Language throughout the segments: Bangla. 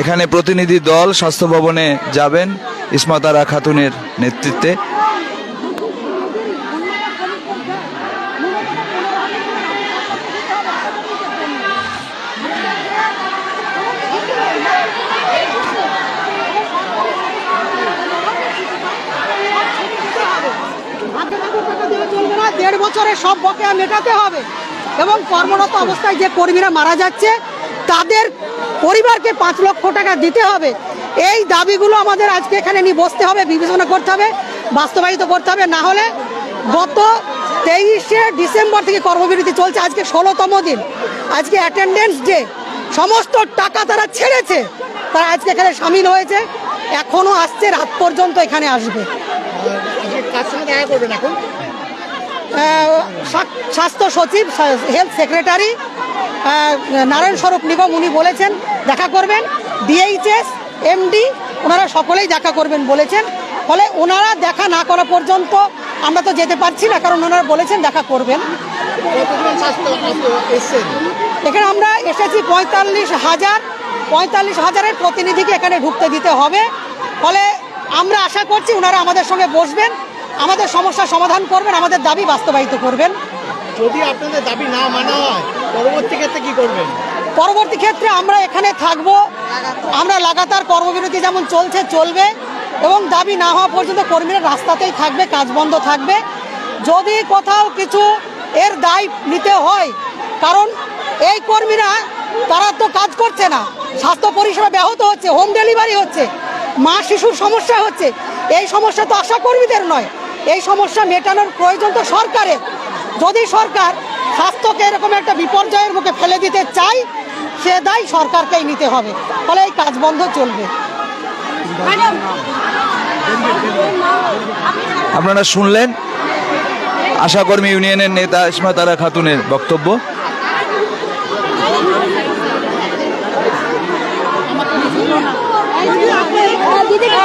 এখানে প্রতিনিধি দল স্বাস্থ্য ভবনে যাবেন ইসমাতারা খাতুনের নেতৃত্বে। দেড় বছরে সব বকেয়া মেটাতে হবে। এবং কর্মরত অবস্থায় যে কর্মীরা মারা যাচ্ছে তাদের পরিবারকে পাঁচ লক্ষ টাকা দিতে হবে। এই দাবিগুলো আমাদের আজকে এখানে নিয়ে বসতে হবে, বিবেচনা করতে হবে, বাস্তবায়িত করতে হবে। না হলে গত তেইশে ডিসেম্বর থেকে কর্মবিরতি চলছে, আজকে ষোলোতম দিন। আজকে অ্যাটেন্ডেন্স ডে সমস্ত টাকা তারা ছেড়েছে, তারা আজকে এখানে সামিল হয়েছে, এখনও আসছে, রাত পর্যন্ত এখানে আসবে। স্বাস্থ্য সচিব হেলথ সেক্রেটারি নারায়ণ স্বরূপ নিগম, উনি বলেছেন, দেখা করবেন। ডিএইচএস এমডি ওনারা সকলেই দেখা করবেন বলেছেন। ফলে ওনারা দেখা না করা পর্যন্ত আমরা তো যেতে পারছি না, কারণ ওনারা বলেছেন দেখা করবেন। এখানে আমরা এসেছি পঁয়তাল্লিশ হাজার, পঁয়তাল্লিশ হাজারের প্রতিনিধিকে এখানে ঢুকতে দিতে হবে। ফলে আমরা আশা করছি ওনারা আমাদের সঙ্গে বসবেন। আমাদের সমস্যার সমাধান করবেন আমাদের দাবি বাস্তবায়িত করবেন। যদি আপনাদের দাবি না মানা হয় পরবর্তী ক্ষেত্রে কি করবেন? পরবর্তী ক্ষেত্রে আমরা এখানে থাকব। আমরা লাগাতার কর্মবিরতি যেমন চলছে চলবে। এবং দাবি না হওয়া পর্যন্ত কর্মীরা রাস্তাতেই থাকবে কাজ বন্ধ থাকবে। যদি কোথাও কিছু এর দায় নিতে হয় কারণ এই কর্মীরা তারা তো কাজ করছে না। স্বাস্থ্য পরিষেবা ব্যাহত হচ্ছে হোম ডেলিভারি হচ্ছে মা শিশুর সমস্যা হচ্ছে। এই সমস্যা তো আশা কর্মীদের নয়। এই সমস্যা মেটানোর প্রয়োজন তো সরকারের। যদি সরকার স্বাস্থ্যকে এরকম একটা বিপর্যয়ের মুখে ফেলে দিতে চায় সে দায় সরকারকেই নিতে হবে। ফলে এই কাজ বন্ধ চলবে। আপনারা শুনলেন আশাকর্মী ইউনিয়নের নেতা ইসমাতারা খাতুনের বক্তব্য। দিদিকে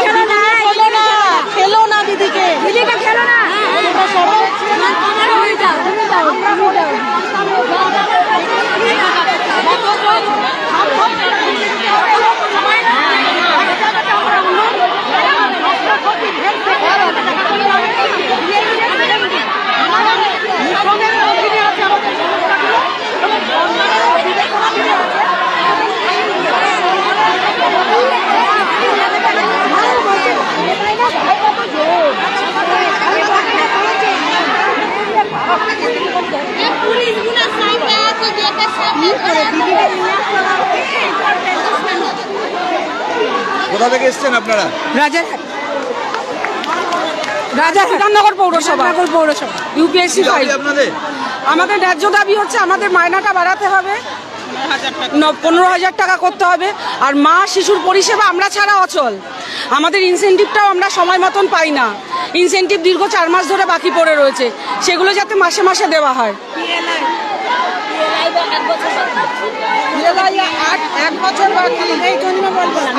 কোথা থেকে এসছেন আপনারা? রাজারহাট রাজারহাট বিধাননগর পৌরসভা। পৌরসভা। ইউপিএসসি আপনাদের? আমাদের ন্যায্য দাবি হচ্ছে আমাদের মায়নাটা বাড়াতে হবে। ন- পনেরো হাজার টাকা করতে হবে। আর মা শিশুর পরিষেবা আমরা ছাড়া অচল। আমাদের ইনসেনটিভটাও আমরা সময় মতন পাই না। ইনসেনটিভ দীর্ঘ চার মাস ধরে বাকি পড়ে রয়েছে। সেগুলো যাতে মাসে মাসে দেওয়া হয়। এক বছর বাকি এই জন্য বলব না।